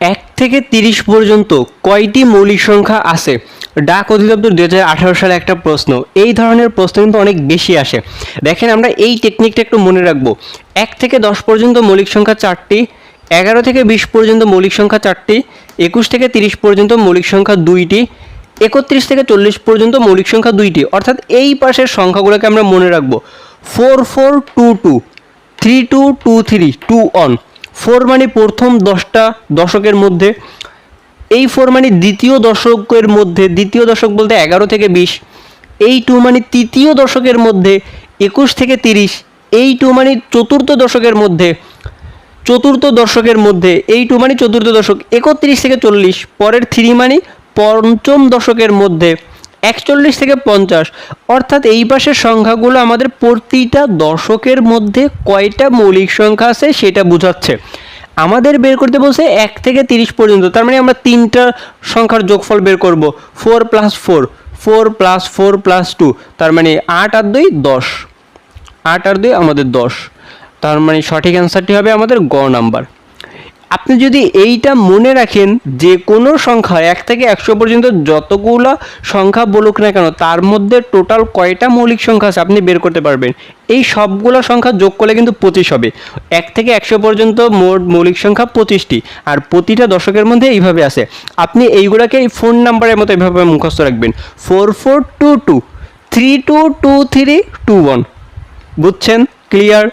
এক থেকে তিরিশ পর্যন্ত কয়টি মৌলিক সংখ্যা আছে? ডাক অধিদপ্তর দু হাজার আঠারো সালে একটা প্রশ্ন। এই ধরনের প্রশ্ন কিন্তু অনেক বেশি আসে। দেখেন আমরা এই টেকনিকটা একটু মনে রাখব। এক থেকে দশ পর্যন্ত মৌলিক সংখ্যা চারটি, এগারো থেকে বিশ পর্যন্ত মৌলিক সংখ্যা চারটি, একুশ থেকে তিরিশ পর্যন্ত মৌলিক সংখ্যা দুইটি, একত্রিশ থেকে চল্লিশ পর্যন্ত মৌলিক সংখ্যা দুইটি। অর্থাৎ এই পাশের সংখ্যাগুলোকে আমরা মনে রাখব। Four four two two, three two two three, two one. Four মানে প্রথম দশটা দশকের মধ্যে, এই ফোর মানে দ্বিতীয় দশকের মধ্যে, দ্বিতীয় দশক বলতে এগারো থেকে বিশ, এই টু মানে তৃতীয় দশকের মধ্যে একুশ থেকে তিরিশ, এই টু মানে চতুর্থ দশকের মধ্যে, চতুর্থ দশকের মধ্যে, এই টু মানে চতুর্থ দশক একত্রিশ থেকে চল্লিশ, পরের থ্রি মানে পঞ্চম দশকের মধ্যে একচল্লিশ থেকে পঞ্চাশ। অর্থাৎ এই পাশের সংখ্যাগুলো আমাদের প্রতিটা দশকের মধ্যে কয়টা মৌলিক সংখ্যা আছে সেটা বোঝাচ্ছে। আমাদের বের করতে বলছে এক থেকে তিরিশ পর্যন্ত, তার মানে আমরা তিনটা সংখ্যার যোগফল বের করব। Four plus four four plus four plus two, তার মানে আট আর দুই দশ। আট আর দুই আমাদের দশ। তার মানে সঠিক অ্যান্সারটি হবে আমাদের গ নাম্বার। আপনি যদি এইটা মনে রাখেন যে কোনো সংখ্যা এক থেকে একশো পর্যন্ত যতগুলো সংখ্যা বলুক না কেন, তার মধ্যে টোটাল কয়টা মৌলিক সংখ্যা আছে আপনি বের করতে পারবেন। এই সবগুলো সংখ্যা যোগ করলে কিন্তু পঁচিশ হবে। এক থেকে একশো পর্যন্ত মোট মৌলিক সংখ্যা পঁচিশটি, আর প্রতিটা দশকের মধ্যে এইভাবে আছে। আপনি এইগুলোকে এই ফোন নাম্বারের মতো এইভাবে মুখস্থ রাখবেন। Four four two two three two two three two one বুঝছেন? ক্লিয়ার